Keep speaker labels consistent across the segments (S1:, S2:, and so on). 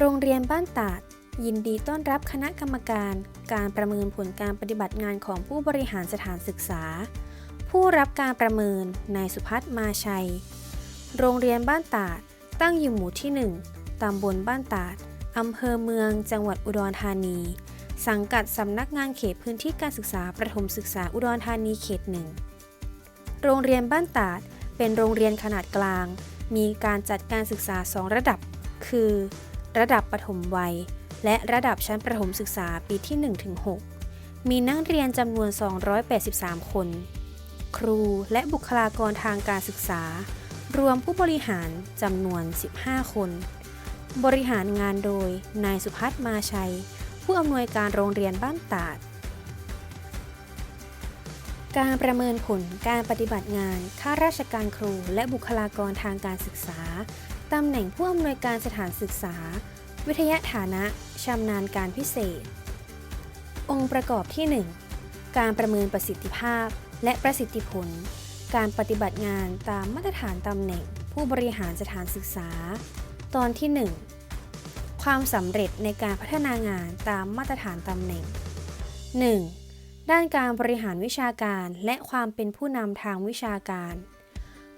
S1: โรงเรียนบ้านตาด ยินดีต้อนรับคณะกรรมการ การประเมินผลการปฏิบัติงานของผู้บริหารสถานศึกษา ผู้รับการประเมินนายสุพัฒน์มาชัย โรงเรียนบ้านตาด ตั้งอยู่หมู่ที่ 1ตำบลบ้านตาดอำเภอเมือง จังหวัดอุดรธานี สังกัดสำนักงานเขตพื้นที่การศึกษาประถมศึกษาอุดรธานีเขตหนึ่งโรงเรียนบ้านตาด เป็นโรงเรียนขนาดกลาง มีการจัดการศึกษา 2 ระดับ คือ ระดับประถมวัย และระดับชั้นประถมศึกษาปีที่ 1-6 มีนักเรียนจำนวน 283 คน ครูและบุคลากรทางการศึกษา รวมผู้บริหารจำนวน 15 คน บริหารงานโดย นายสุพัฒน์มาชัย ผู้อำนวยการโรงเรียนบ้านตาด การประเมินผลการปฏิบัติงานข้าราชการครูและบุคลากรทางการศึกษา ตำแหน่งผู้อำนวยการสถานศึกษา วิทยาฐานะชำนาญการพิเศษ องค์ประกอบที่ 1 การประเมินประสิทธิภาพ และประสิทธิผล การปฏิบัติงานตามมาตรฐานตำแหน่งผู้บริหารสถานศึกษา ตอนที่ 1 ความสำเร็จในการพัฒนางานตามมาตรฐานตำแหน่ง 1. ด้านการบริหารวิชาการและความเป็นผู้นำทางวิชาการ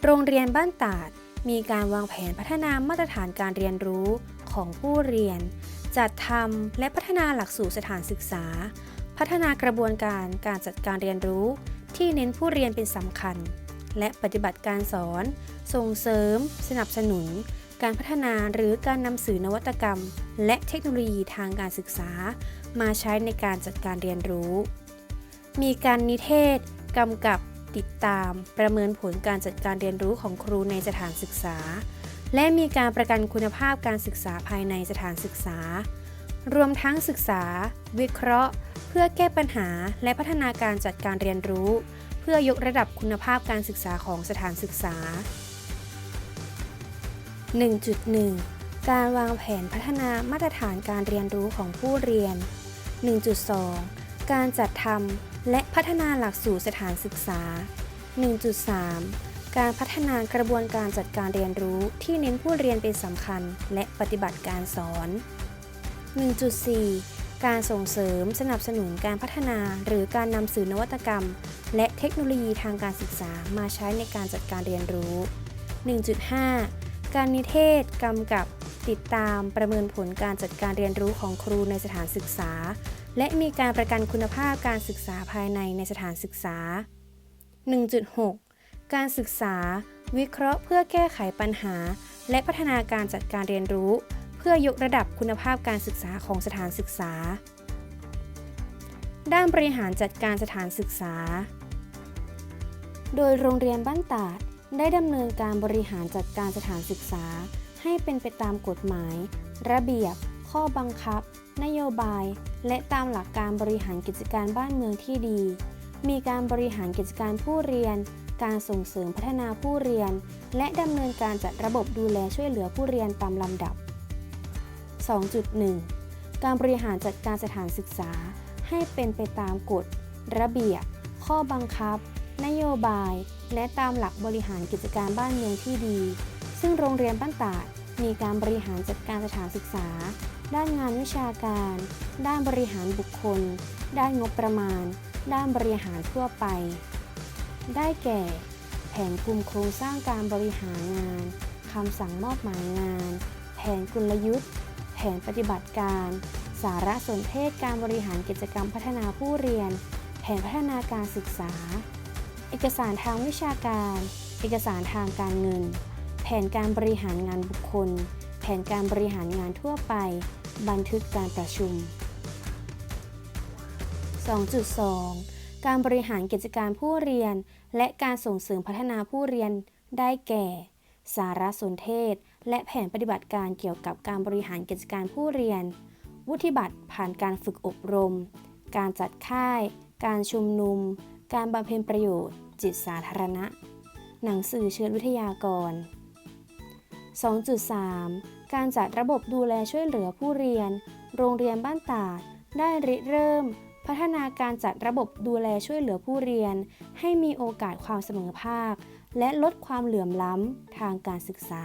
S1: โรงเรียนบ้านตาด มีการวางแผนพัฒนามาตรฐานการเรียนรู้ของผู้เรียน จัดทำและพัฒนาหลักสูตรสถานศึกษา พัฒนากระบวนการการจัดการเรียนรู้ ที่เน้นผู้เรียนเป็นสำคัญ และปฏิบัติการสอน ส่งเสริม สนับสนุน การพัฒนาหรือการนำสื่อนวัตกรรม และเทคโนโลยีทางการศึกษา มาใช้ในการจัดการเรียนรู้ มีการนิเทศกำกับ ติดตาม ประเมินผลการจัดการเรียนรู้ของครูในสถานศึกษา และมีการประกันคุณภาพการศึกษาภายในสถานศึกษา รวมทั้งศึกษา วิเคราะห์ เพื่อแก้ปัญหาและพัฒนาการจัดการเรียนรู้ เพื่อยกระดับคุณภาพการศึกษาของสถานศึกษา 1.1 การวางแผนพัฒนามาตรฐานการเรียนรู้ของผู้เรียน 1.2 การจัดทำ และพัฒนาหลักสูตรสถานศึกษา 1.3 การพัฒนากระบวนการจัดการเรียนรู้ที่เน้นผู้เรียนเป็นสำคัญ และปฏิบัติการสอน 1.4 การส่งเสริมสนับสนุนการพัฒนาหรือการนำสื่อนวัตกรรม และเทคโนโลยีทางการศึกษามาใช้ในการจัดการเรียนรู้ 1.5 การนิเทศกำกับติดตามประเมินผลการจัดการเรียนรู้ของครูในสถานศึกษา และมีการประกันคุณภาพการศึกษาภายในในสถานศึกษา 1.6 การศึกษา วิเคราะห์เพื่อแก้ไขปัญหา และพัฒนาการจัดการเรียนรู้ เพื่อยกระดับคุณภาพการศึกษาของสถานศึกษา ด้านบริหารจัดการสถานศึกษา โดยโรงเรียนบ้านตาดได้ดำเนินการบริหารจัดการสถานศึกษา ให้เป็นไปตามกฎหมาย ระเบียบ ข้อบังคับ นโยบาย และตามหลักการบริหารกิจการบ้านเมืองที่ดี มีการบริหารกิจการผู้เรียน การส่งเสริมพัฒนาผู้เรียน และดำเนินการจัดระบบดูแลช่วยเหลือผู้เรียนตามลำดับ 2.1 การบริหารจัดการสถานศึกษา ให้เป็นไปตามกฎ ระเบียบ ข้อบังคับ นโยบาย และตามหลักบริหารกิจการบ้านเมืองที่ดี ซึ่งโรงเรียนบ้านตาดมีการบริหารจัดการสถานศึกษา ด้านงานวิชาการ ด้านบริหารบุคคล ด้านงบประมาณ ด้านบริหารทั่วไป ได้แก่ แผนกลุ่มโครงสร้างการบริหารงานคำสั่งมอบหมายงาน แผนกลยุทธ์ แผนปฏิบัติการ สารสนเทศการบริหารกิจกรรมพัฒนาผู้เรียน แผนพัฒนาการศึกษา เอกสารทางวิชาการ เอกสารทางการเงิน แผนการบริหารงานบุคคล แผนการบริหารงานทั่วไป บันทึกการประชุม 2.2 การบริหารกิจการผู้เรียน และการส่งเสริมพัฒนาผู้เรียนได้แก่ สารสนเทศ และแผนปฏิบัติการเกี่ยวกับการบริหารกิจการผู้เรียน วุฒิบัตรผ่านการฝึกอบรม การจัดค่าย การชุมนุม การบำเพ็ญประโยชน์ จิตสาธารณะ หนังสือเชิญวิทยากร 2.3 การจัดระบบดูแลช่วยเหลือผู้เรียน โรงเรียนบ้านตาด ได้ริเริ่ม พัฒนาการจัดระบบดูแลช่วยเหลือผู้เรียน ให้มีโอกาสความเสมอภาค และลดความเหลื่อมล้ำทางการศึกษา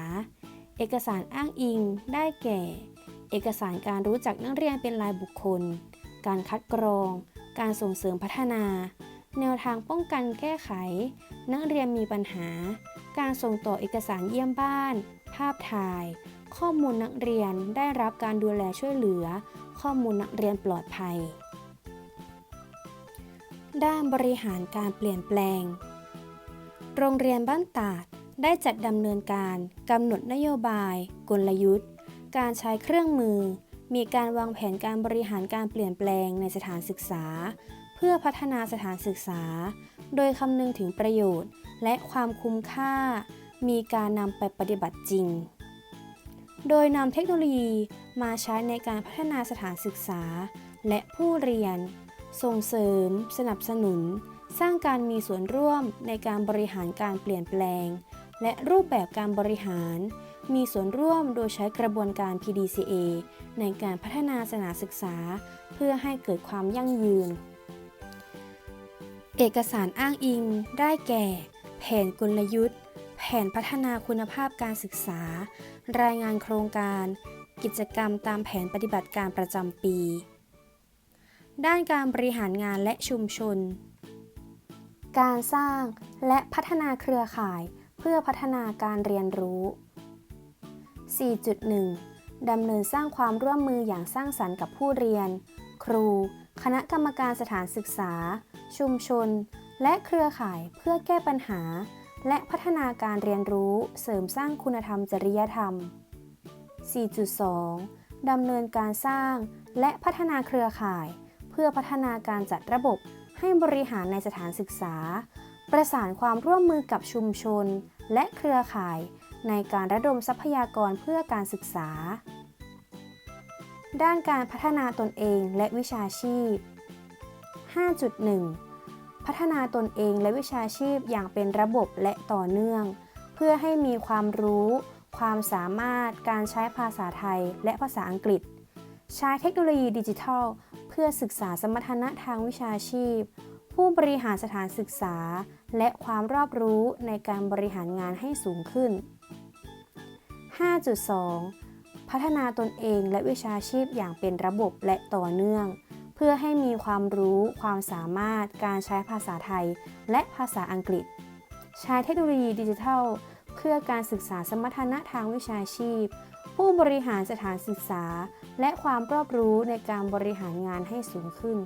S1: เอกสารอ้างอิง ได้แก่ เอกสารการรู้จักนักเรียนเป็นรายบุคคล การคัดกรอง การส่งเสริมพัฒนา แนวทางป้องกันแก้ไข นักเรียนมีปัญหา การส่งต่อเอกสารเยี่ยมบ้าน ภาพถ่าย ข้อมูลนักเรียนได้รับการดูแลช่วยเหลือ ข้อมูลนักเรียนปลอดภัย ด้านบริหารการเปลี่ยนแปลง โรงเรียนบ้านตาดได้จัดดำเนินการกำหนดนโยบาย กลยุทธ์ การใช้เครื่องมือ มีการวางแผนการบริหารการเปลี่ยนแปลงในสถานศึกษา เพื่อพัฒนาสถานศึกษา โดยคำนึงถึงประโยชน์ และความคุ้มค่า มีการนำไปปฏิบัติจริง โดยนำเทคโนโลยีมาใช้ในการพัฒนาสถานศึกษา และผู้เรียน ส่งเสริม สนับสนุน สร้างการมีส่วนร่วมในการบริหารการเปลี่ยนแปลง และรูปแบบการบริหาร มีส่วนร่วมโดยใช้กระบวนการ PDCA ในการพัฒนาสถานศึกษา เพื่อให้เกิดความยั่งยืน เอกสารอ้างอิง ได้แก่ แผนกลยุทธ์ แผนพัฒนาคุณภาพการศึกษา รายงานโครงการ กิจกรรมตามแผนปฏิบัติการประจำปี ด้านการบริหารงานและชุมชน การสร้างและพัฒนาเครือข่ายเพื่อพัฒนาการเรียนรู้ 4.1 ดำเนินสร้างความร่วมมืออย่างสร้างสรรค์กับผู้เรียน ครู คณะกรรมการสถานศึกษา ชุมชน และเครือข่ายเพื่อแก้ปัญหา และพัฒนาการเรียนรู้เสริมสร้างคุณธรรมจริยธรรม 4.2 ดำเนินการสร้างและพัฒนาเครือข่าย เพื่อพัฒนาการจัดระบบให้บริหารในสถานศึกษา ประสานความร่วมมือกับชุมชน และเครือข่ายในการระดมทรัพยากรเพื่อการศึกษา ด้านการพัฒนาตนเองและวิชาชีพ 5.1 พัฒนาตนเองและวิชาชีพอย่างเป็นระบบและต่อเนื่อง เพื่อให้มีความรู้ ความสามารถการใช้ภาษาไทยและภาษาอังกฤษ ใช้เทคโนโลยีดิจิทัล เพื่อศึกษาสมรรถนะทางวิชาชีพ ผู้บริหารสถานศึกษา และความรอบรู้ในการบริหารงานให้สูงขึ้น 5.2 พัฒนาตนเองและวิชาชีพอย่างเป็นระบบและต่อเนื่อง พื่อให้มีความรู้ความสามารถการใช้ภาษาไทย และภาษาอังกฤษ ใช้เทคโนโลยีดิจิทัล เพื่อการศึกษาสมรรถนะทางวิชาชีพ ผู้บริหารสถานศึกษา และความรอบรู้ในการบริหารงานให้สูงขึ้น